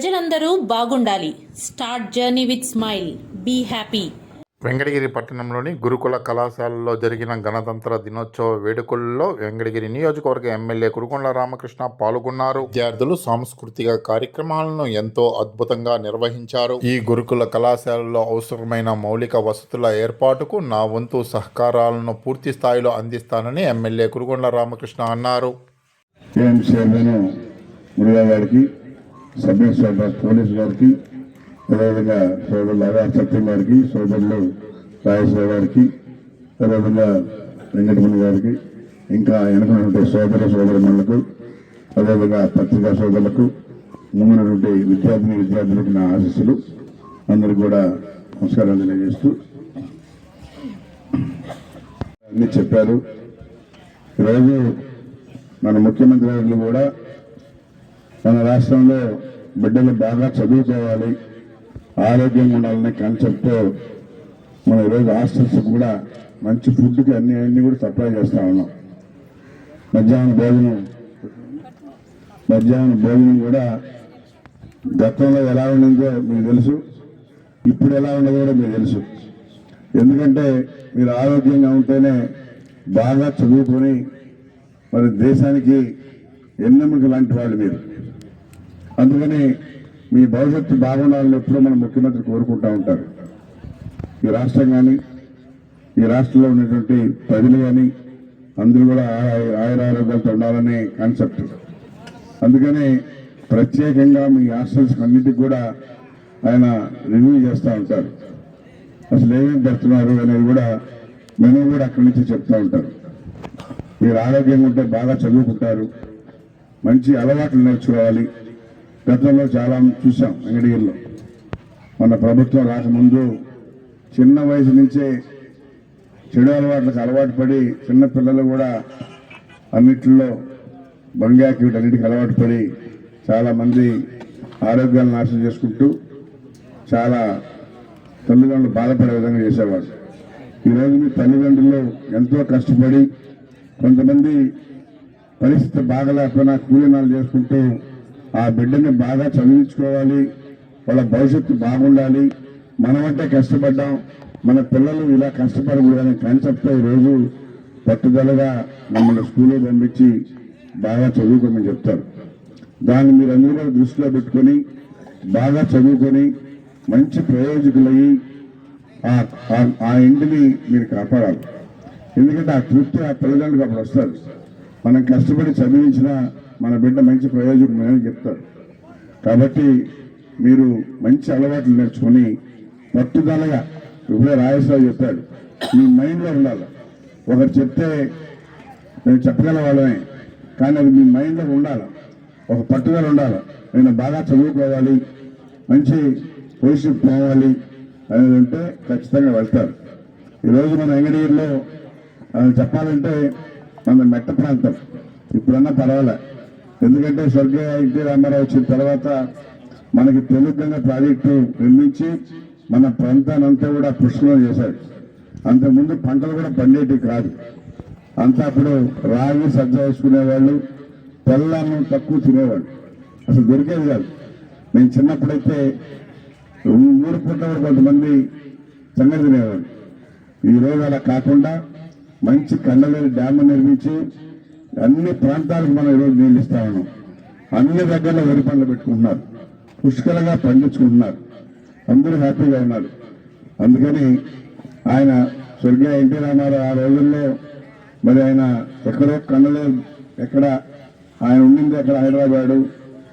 ప్రజలందరూ బాగుండాలి. Start journey with smile. Be happy. Venkatagiri పట్టణంలోని గురుకుల కళాశాలలో జరిగిన గణతంత్ర దినోత్సవ వేడుకల్లో వెంకటగిరి నియోజకవర్గ ఎమ్మెల్యే కురుకొండ రామకృష్ణ పాల్గొన్నారు. విద్యార్థులు సాంస్కృతిక కార్యక్రమాలను ఎంతో అద్భుతంగా నిర్వహించారు. ఈ గురుకుల కళాశాలలో అవసరమైన మౌలిక వసతుల ఏర్పాటుకు నా వంతు సహకారాలను పూర్తి స్థాయిలో అందిస్తానని ఎమ్మెల్యే కురుకొండ రామకృష్ణ అన్నారు. ఏఎం చైర్మన్ పోలీస్ గారికి అదేవిధంగా సోదరులు ఆర్ఆర్ సత్యం గారికి సోదరులు రాజేశ్వర గారికి అదేవిధంగా వెంకటమణి గారికి ఇంకా వెనకనటువంటి సోదర సోదరులకు అదేవిధంగా పత్రికా సోదరులకు ముందున్నటువంటి విద్యార్థిని విద్యార్థులకు నా ఆశీస్సులు. అందరికి కూడా నమస్కారాలు తెలియజేస్తూ అన్నీ చెప్పారు. ఈరోజు మన ముఖ్యమంత్రి గారు కూడా మన రాష్ట్రంలో బిడ్డలు బాగా చదువుకోవాలి ఆరోగ్యంగా ఉండాలనే కాన్సెప్ట్తో మనం ఈరోజు హాస్టల్స్ కూడా మంచి ఫుడ్కి అన్ని అన్ని కూడా సప్లై చేస్తా ఉన్నాం. మధ్యాహ్నం భోజనం మధ్యాహ్నం భోజనం కూడా గతంలో ఎలా ఉండిందో మీకు తెలుసు ఇప్పుడు ఎలా ఉన్నదో కూడా మీకు తెలుసు. ఎందుకంటే మీరు ఆరోగ్యంగా ఉంటేనే బాగా చదువుకొని మరి దేశానికి ఎన్నెముక లాంటి వాళ్ళు మీరు. అందుకని మీ భవిష్యత్తు బాగుండాలని ఎప్పుడూ మన ముఖ్యమంత్రి కోరుకుంటూ ఉంటారు. ఈ రాష్ట్రం కానీ ఈ రాష్ట్రంలో ఉన్నటువంటి ప్రజలు కానీ అందరూ కూడా ఆయుర ఆరోగ్యాలతో ఉండాలనే కాన్సెప్ట్. అందుకని ప్రత్యేకంగా మీ హాస్టల్స్ అన్నిటికి కూడా ఆయన రివ్యూ చేస్తూ ఉంటారు. అసలు ఏమేమి పెడుతున్నారు అనేది కూడా మేము కూడా అక్కడి నుంచి చెప్తూ ఉంటారు. మీరు ఆరోగ్యంగా ఉంటే బాగా చదువుకుంటారు. మంచి అలవాట్లు నేర్చుకోవాలి. గతంలో చాలా చూసాం వెంకటగిరిలో మన ప్రభుత్వం రాకముందు చిన్న వయసు నుంచే చెడు అలవాట్లకు అలవాటు పడి చిన్న పిల్లలు కూడా అన్నిటిలో బంగాకి వీటన్నిటికి అలవాటు పడి చాలామంది ఆరోగ్యాలను నాశనం చేసుకుంటూ చాలా తల్లిదండ్రులు బాధపడే విధంగా చేసేవారు. ఈరోజు మీ తల్లిదండ్రులు ఎంతో కష్టపడి కొంతమంది పరిస్థితి బాగలేకపోయినా కూలీనాలు చేసుకుంటూ ఆ బిడ్డని బాగా చదివించుకోవాలి. వాళ్ళ భవిష్యత్తు బాగుండాలి. మనమంటే కష్టపడ్డాం. మన పిల్లలు ఇలా కష్టపడకూడదు అనే కాన్సెప్ట్తో ఈరోజు పట్టుదలగా మమ్మల్ని స్కూల్లో పంపించి బాగా చదువుకోమని చెప్తారు. దాన్ని మీరు అందరూ కూడా దృష్టిలో పెట్టుకొని బాగా చదువుకొని మంచి ప్రయోజకులయ్యి ఆ- ఆ- ఆ ఇంటిని మీరు కాపాడాలి. ఎందుకంటే ఆ తృప్తి ఆ తల్లిదండ్రులకు అప్పుడు వస్తారు మనం కష్టపడి చదివించిన మన బిడ్డ మంచి ప్రయోజనం అని చెప్తారు కాబట్టి మీరు మంచి అలవాట్లు నేర్చుకొని పట్టుదలగా ఇప్పుడే రాజేశ్వరరావు చెప్పాడు మీ మైండ్లో ఉండాలి. ఒకరు చెప్తే నేను చెప్పగల వాళ్ళమే కానీ అది మీ మైండ్లో ఉండాలి. ఒక పట్టుదల ఉండాలి. నేను బాగా చదువుకోవాలి మంచి పొజిషన్ పోవాలి అనేది ఉంటే ఖచ్చితంగా వెళ్తారు. ఈరోజు మన వెంకటగిరిలో చెప్పాలంటే మన మెట్ట ప్రాంతం. ఇప్పుడన్నా పర్వాలే. ఎందుకంటే స్వర్గీయ ఎన్టీ రామారావు వచ్చిన తర్వాత మనకి తెలుగుగంగ ప్రాజెక్టు నిర్మించి మన ప్రాంతాన్ని అంతా కూడా పుష్కలం చేశాడు అంతకుముందు పంటలు కూడా పండేటివి కాదు. అంతా అప్పుడు రాగి సజ్జ వేసుకునేవాళ్ళు తెల్లను తక్కువ తినేవాళ్ళు. అసలు దొరికేది కాదు. నేను చిన్నప్పుడైతే ఊరు పూట కూడా కొంతమంది సంగతి తినేవాళ్ళు. ఈ రోజు అలా కాకుండా మంచి కండలేని డ్యామ్ నిర్మించి అన్ని ప్రాంతాలకు మనం ఈరోజు నీళ్ళు ఇస్తా ఉన్నాం. అన్ని దగ్గరలో వరి పండ్లు పెట్టుకుంటున్నారు. పుష్కలంగా పండించుకుంటున్నారు. అందరూ హ్యాపీగా ఉన్నారు. అందుకని ఆయన స్వర్గీయ ఎన్టీ రామారావు ఆ రోజుల్లో మరి ఆయన ఎక్కడో కన్నలే ఎక్కడ ఆయన ఉండింది అక్కడ హైదరాబాదు.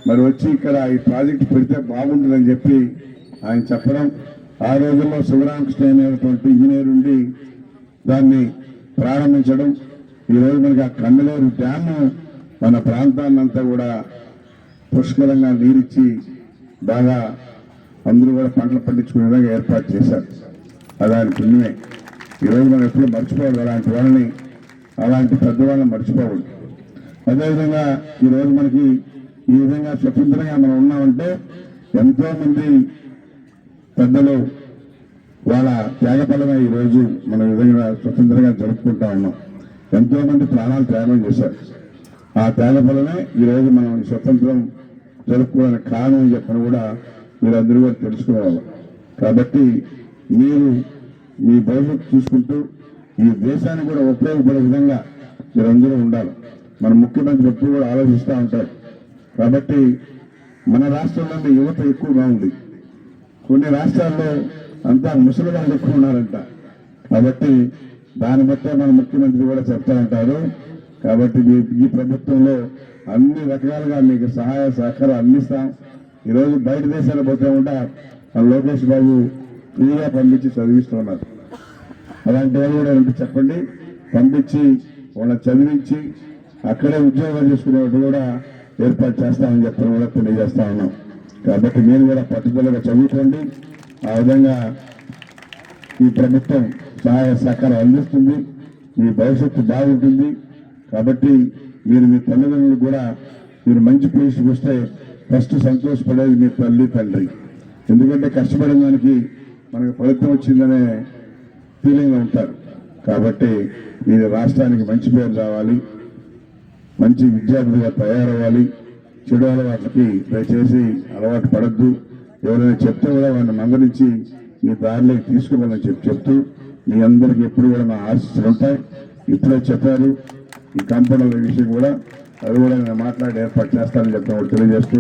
మరి వచ్చి ఇక్కడ ఈ ప్రాజెక్ట్ పెడితే బాగుంటుందని చెప్పి ఆయన చెప్పడం. ఆ రోజుల్లో శివరామకృష్ణ అనేటువంటి ఇంజనీర్ ఉండి దాన్ని ప్రారంభించడం. ఈ రోజు మనకి ఆ కండలేరు డ్యాము మన ప్రాంతాన్నంతా కూడా పుష్కలంగా నీరిచ్చి బాగా అందరూ కూడా పంటలు పండించుకునే విధంగా ఏర్పాటు చేశారు. అలాంటి పుణ్యమే. ఈరోజు మనం ఎప్పుడు మర్చిపోవద్దు అలాంటి వాళ్ళని అలాంటి పెద్దవాళ్ళని మర్చిపోవద్దు. అదేవిధంగా ఈరోజు మనకి ఈ విధంగా స్వతంత్రంగా మనం ఉన్నామంటే ఎంతోమంది పెద్దలు వాళ్ళ త్యాగఫలమే ఈరోజు మన విధంగా స్వతంత్రంగా జరుపుకుంటా ఉన్నాం. ఎంతో మంది ప్రాణాలు త్యాగం చేశారు. ఆ త్యాగఫలమే ఈరోజు మనం ఈ స్వతంత్రం జరుపుకోవడానికి కారణం అని చెప్పని కూడా మీరు అందరూ కూడా తెలుసుకోవాలి. కాబట్టి మీరు మీ భవిష్యత్తు చూసుకుంటూ ఈ దేశాన్ని కూడా ఉపయోగపడే విధంగా మీరందరూ ఉండాలి. మన ముఖ్యమంత్రి ఎప్పుడు కూడా ఆలోచిస్తూ ఉంటారు. కాబట్టి మన రాష్ట్రంలో యువత ఎక్కువగా ఉంది కొన్ని రాష్ట్రాల్లో అంతా ముసలి వాళ్ళు ఎక్కువ ఉన్నారంట. కాబట్టి దాన్ని బట్టే మన ముఖ్యమంత్రి కూడా చెప్తా ఉంటారు కాబట్టి మీ ఈ ప్రభుత్వంలో అన్ని రకాలుగా మీకు సహాయ సహకారం అందిస్తాం. ఈరోజు బయట దేశాలు పోతే కూడా ఆ లోకేష్ బాబు ఫ్రీగా పంపించి చదివిస్తున్నారు. అలాంటి వాళ్ళు కూడా చెప్పండి. పంపించి వాళ్ళని చదివించి అక్కడే ఉద్యోగాలు చేసుకునేట్టు కూడా ఏర్పాటు చేస్తామని చెప్పడం కూడా తెలియజేస్తా ఉన్నాం. కాబట్టి మీరు కూడా పట్టుదలగా చదువుకోండి. ఆ విధంగా ఈ ప్రభుత్వం సహాయ సహకారం అందిస్తుంది. మీ భవిష్యత్తు బాగుంటుంది. కాబట్టి మీరు మీ తల్లిదండ్రులు కూడా మీరు మంచి పొజిషన్కి వస్తే ఫస్ట్ సంతోషపడేది మీ తల్లి తండ్రి. ఎందుకంటే కష్టపడిన దానికి మనకు ఫలితం వచ్చిందనే ఫీలింగ్లో ఉంటారు. కాబట్టి మీరు రాష్ట్రానికి మంచి పేరు రావాలి. మంచి విద్యార్థులుగా తయారవ్వాలి. చెడు అలవాట్లకి దయచేసి అలవాటు పడద్దు. ఎవరైనా చెప్తే కూడా వాడిని మందరించి మీ దారిలోకి తీసుకోవాలని చెప్పి చెప్తూ మీ అందరికి ఎప్పుడు కూడా నా ఆశీస్సులు ఉంటాయి. ఇప్పుడే చెప్పారు ఈ కంపెనీల విషయం కూడా అది కూడా నేను మాట్లాడి ఏర్పాటు చేస్తానని చెప్పి తెలియజేస్తూ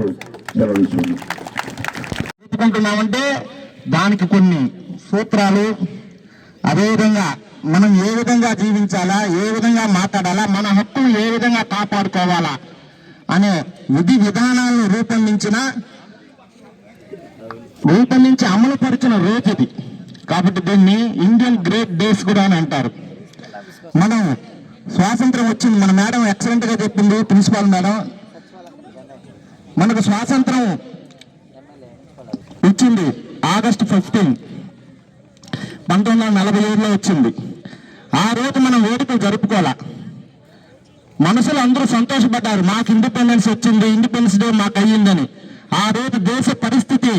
సెలవు చెప్పుకుంటున్నామంటే దానికి కొన్ని సూత్రాలు అదేవిధంగా మనం ఏ విధంగా జీవించాలా ఏ విధంగా మాట్లాడాలా మన హక్కును ఏ విధంగా కాపాడుకోవాలా అనే విధి విధానాలను రూపొందించిన రూపొందించి అమలుపరిచిన రోజు ఇది. కాబట్టి దీన్ని ఇండియన్ గ్రేట్ డేస్ కూడా అని అంటారు. మనం స్వాతంత్రం వచ్చింది మన మేడం ఎక్సలెంట్గా చెప్పింది ప్రిన్సిపాల్ మేడం. మనకు స్వాతంత్రం ఇచ్చింది ఆగస్ట్ ఫిఫ్టీన్ పంతొమ్మిది వందల నలభై ఏడులో వచ్చింది. ఆ రోజు మనం వేడుకలు జరుపుకోవాలా? మనుషులు అందరూ సంతోషపడ్డారు మాకు ఇండిపెండెన్స్ వచ్చింది ఇండిపెండెన్స్ డే మాకు అయ్యిందని. ఆ రోజు దేశ పరిస్థితి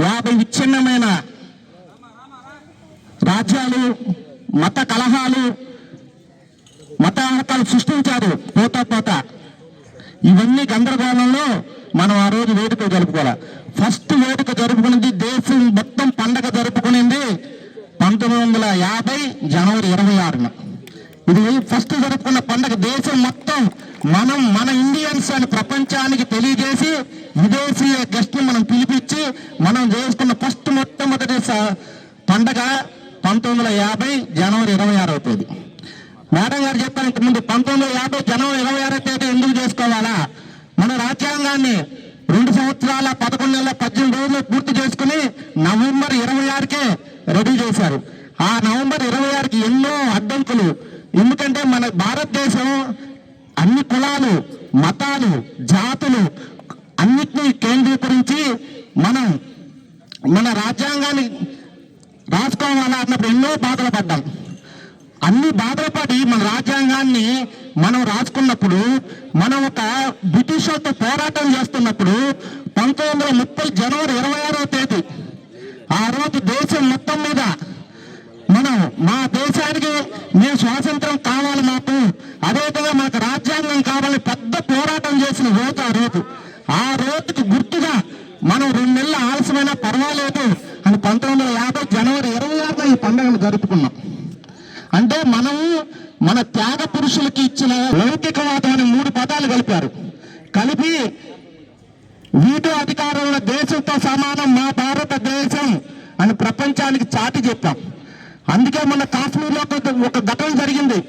యాభై విచ్ఛిన్నమైన రాజ్యాలు మత కలహాలు మతాహకాలు సృష్టించారు పోతా పోతా. ఇవన్నీ గందరగోళంలో మనం ఆ రోజు వేడుక జరుపుకోవాలి. ఫస్ట్ వేడుక జరుపుకునేది దేశం మొత్తం పండగ జరుపుకునేది పంతొమ్మిది వందల యాభై జనవరి ఇరవై ఆరున. ఇది ఫస్ట్ జరుపుకున్న పండగ దేశం మొత్తం మనం మన ఇండియన్స్ అని ప్రపంచానికి తెలియజేసి విదేశీయ గెస్ట్ మనం పిలిపించి మనం చేసుకున్న ఫస్ట్ మొట్టమొదటి స- వందల యాభై జనవరి ఇరవై ఆరో తేదీ. మేడం గారు చెప్పారు ఇంత ముందు పంతొమ్మిది వందల యాభై జనవరి ఇరవై ఆరో తేదీ ఎందుకు చేసుకోవాలా? మన రాజ్యాంగాన్ని రెండు సంవత్సరాల పదకొండు నెలల పద్దెనిమిది రోజులు పూర్తి చేసుకుని నవంబర్ ఇరవై ఆరుకే రెడీ చేశారు. ఆ నవంబర్ ఇరవై ఆరుకి ఎన్నో అడ్డంకులు. ఎందుకంటే మన భారతదేశం అన్ని కులాలు మతాలు జాతులు అన్నిటినీ కేంద్రీకరించి మనం మన రాజ్యాంగాన్ని రాసుకోవాలా అన్నప్పుడు ఎన్నో బాధలు పడ్డాం. అన్ని బాధలు పడి మన రాజ్యాంగాన్ని మనం రాసుకున్నప్పుడు మనం ఒక బ్రిటిషర్తో పోరాటం చేస్తున్నప్పుడు పంతొమ్మిది వందల ముప్పై జనవరి ఇరవై ఆరో తేదీ ఆ రోజు దేశం మొత్తం మీద మనం మా దేశానికి మేము స్వాతంత్రం కావాలి మాకు అదేవిధంగా మనకు రాజ్యాంగం కావాలి పెద్ద పోరాటం చేసిన రోజు ఆ రోజు. ఆ రోజుకు గుర్తుగా మనం రెండు నెలలు ఆలస్యమైనా పర్వాలేదు. అని పంతొమ్మిది వందల యాభై జనవరి ఇరవై ఆరున ఈ పండుగను జరుపుకున్నాం. అంటే మనం మన త్యాగ పురుషులకి ఇచ్చిన లౌకికవాదం అనే మూడు పదాలు కలిపారు. కలిపి వీటో అధికారంలో దేశంతో సమానం మా భారతదేశం అని ప్రపంచానికి చాటి చెప్పాం. అందుకే మన కాశ్మీర్లో ఒక ఘటన జరిగింది.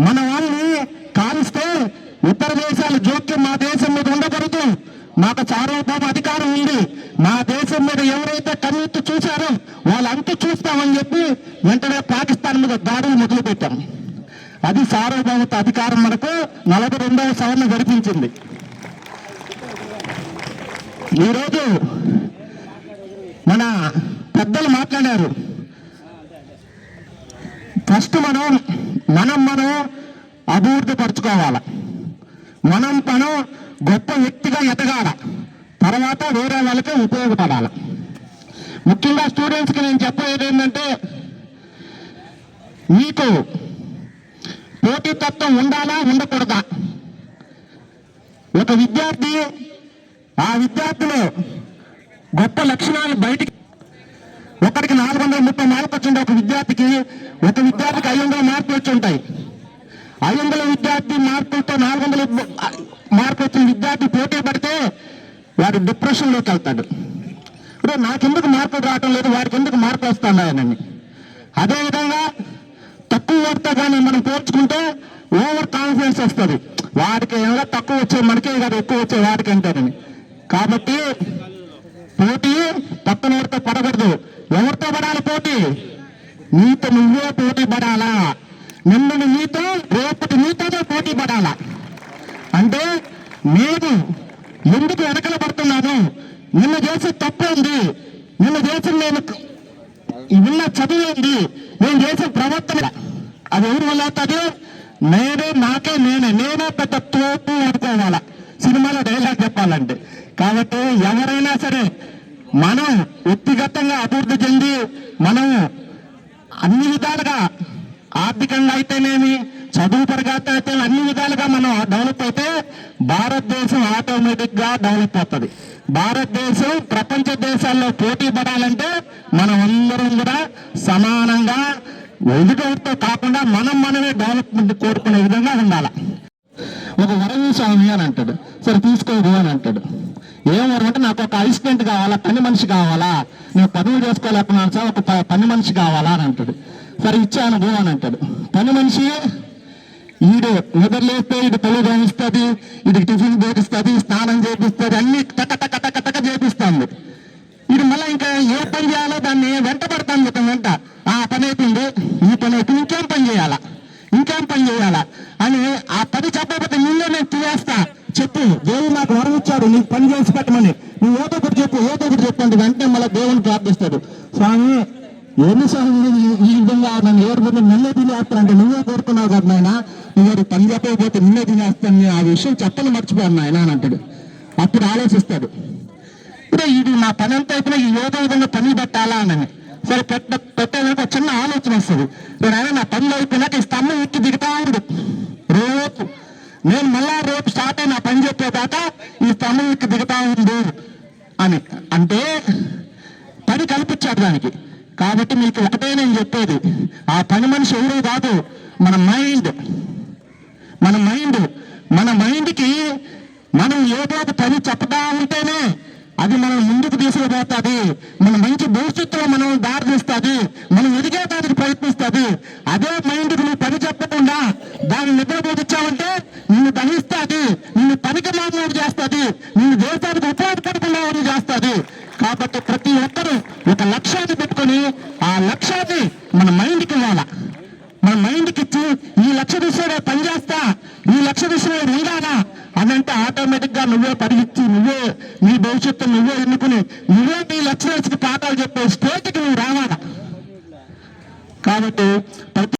మన వాళ్ళని కాలుస్తే ఇతర దేశాల జోక్యం మా దేశం మీద ఉండకూడదు. మాకు సార్వభౌమ అధికారం ఉంది. మా దేశం మీద ఎవరైతే చేస్తామని చెప్పి వెంటనే పాకిస్తాన్ మీద దాడులు మొదలుపెట్టాం. అది సార్వభౌమత అధికారం మనకు నలభై రెండవ సవరణ గడిపించింది ఈరోజు మన పెద్దలు మాట్లాడారు. ఫస్ట్ మనం మనం మనం అభివృద్ధి పరుచుకోవాల. మనం మనం గొప్ప వ్యక్తిగా ఎదగాల. తర్వాత వేరే వాళ్ళకి ఉపయోగపడాలి. ముఖ్యంగా స్టూడెంట్స్కి నేను చెప్పేది ఏంటంటే మీకు పోటీతత్వం ఉండాలా ఉండకూడదా? ఒక విద్యార్థి ఆ విద్యార్థిలో గొప్ప లక్షణాలు బయటికి ఒకరికి నాలుగు వందల ముప్పై మార్కులు వచ్చింటే ఒక విద్యార్థికి ఒక విద్యార్థికి ఐదు వందల మార్కులు వచ్చి ఉంటాయి. ఐదు వందల విద్యార్థి మార్కులతో నాలుగు వందల మార్కులు వచ్చిన విద్యార్థి పోటీ పడితే వాడు డిప్రెషన్లోకి వెళ్తాడు. ఇప్పుడు నాకెందుకు మార్పులు రావటం లేదు వారికి ఎందుకు మార్కులు వస్తున్నాయనని అదేవిధంగా తక్కువ ఓటుతో కానీ మనం పోల్చుకుంటే ఓవర్ కాన్ఫిడెన్స్ వస్తుంది. వాడికి ఏమైనా తక్కువ వచ్చే మనకే కాదు ఎక్కువ వచ్చే వాడికి అంటారని. కాబట్టి పోటీ పక్కన ఎవరితో పడకూడదు. ఎవరితో పడాలి పోటీ? నీతో నువ్వే పోటీ పడాలా? నిన్నటి నీతో రేపటి నీతోనే పోటీ పడాలా? అంటే నేను ఎందుకు వెనకల పడుతున్నాను నిన్న చేసే తప్పు ఉంది. నిన్న చేసిన నేను నిన్న చదువు ఉంది. నేను చేసే ప్రవర్తన అది ఎవరు వల్ల అవుతుంది? నేనే నాకే నేనే. నేనే పెద్ద తోపు అనుకోవాలా. సినిమాలో డైలాగ్ చెప్పాలంటే. కాబట్టి ఎవరైనా సరే మనం వ్యక్తిగతంగా అభివృద్ధి చెంది మనం అన్ని విధాలుగా ఆర్థికంగా అయితేనేమి చదువు పరగత అయితే అన్ని విధాలుగా మనం డెవలప్ అయితే భారతదేశం ఆటోమేటిక్గా డెవలప్ అవుతుంది. భారతదేశం ప్రపంచ దేశాల్లో పోటీ పడాలంటే మనం అందరం కూడా సమానంగా ఎదుటితో కాకుండా మనం మనమే డెవలప్మెంట్ కోరుకునే విధంగా ఉండాలి. ఒక వరం స్వామి అని అంటాడు. సరే తీసుకోదు అని అంటాడు. ఏం వరం అంటే నాకు ఒక అసిస్టెంట్ కావాలా పని మనిషి కావాలా నేను పనులు చేసుకోలేకున్నాను సార్ ఒక పని మనిషి కావాలా అని అంటాడు. సరే ఇచ్చాను బో అని అంటాడు. పని మనిషి ఈడు నిద్రలేస్తే ఇటు పనులు గమనిస్తుంది ఇటు టిఫిన్ చేపిస్తుంది స్నానం చేపిస్తుంది అన్ని టక టక టక టక చేపిస్తుంది ఇది మళ్ళీ ఇంకా ఏ పని చేయాలో దాన్ని వెంట పడతాను ఇతను వెంట ఆ పని అయిపోయింది ఈ పని అయిపోయింది ఇంకేం పని చేయాలా ఇంకేం పని చేయాలా అని ఆ పని చెప్పకపోతే నిన్నే నేను తీయేస్తా చెప్పు దేవుడు నాకు వరం ఇచ్చాడు నీకు పని చేసి పెట్టమని నువ్వు ఏదో ఒకటి చెప్పు ఏదో ఒకటి చెప్పు అంటే వెంటనే మళ్ళీ దేవుని ప్రార్థిస్తాడు స్వామి ఎన్ని స్వామి ఈ- ఈ విధంగా నిన్నే తినేస్తాను అంటే నిన్నే తినేస్తానంటే నువ్వే కోరుకున్నావు కదా నాయన నువ్వు పని చెప్పకపోతే నిన్నే తినేస్తాను నేను ఆ విషయం చెప్పని మర్చిపోయాను నాయన అని అంటాడు అప్పుడు ఆలోచిస్తాడు ఇప్పుడు ఇది నా పని అంతా అయిపోయినా ఈ ఏదో విధంగా పని పెట్టాలా అని సరే పెట్ట పెట్టాలంటే చిన్న ఆలోచన వస్తుంది నేను నా పనులు అయిపోయినాక ఈ స్తంభం ఎక్కి దిగుతా ఉండు రేపు నేను మళ్ళా రేపు స్టార్ట్ అయిన పని చెప్పేదాకా ఈ స్తంభం ఎక్కి దిగుతా ఉండు అని అంటే పని కల్పించాడు దానికి. కాబట్టి మీకు ఒకటే నేను చెప్పేది. ఆ పని మనిషి ఎవరో కాదు. మన మైండ్ మన మైండ్ మన మైండ్కి మనం ఏదో ఒక పని చెప్పదా ఉంటేనే అది మనం ముందుకు తీసుకుపోతుంది. మన మంచి భవిష్యత్తులో మనం దారి తీస్తుంది మనం ఎదిగేదానికి ప్రయత్నిస్తుంది. అదే మైండ్కి నువ్వు పని చెప్పకుండా దాన్ని నిద్రపోతిచ్చావంటే నిన్ను దహిస్తుంది. నిన్ను పనికి మామూలు చేస్తుంది. నిన్ను దేశానికి ఉపయోగపడకుండా చేస్తుంది. కాబట్టి ప్రతి ఒక్కరూ ఒక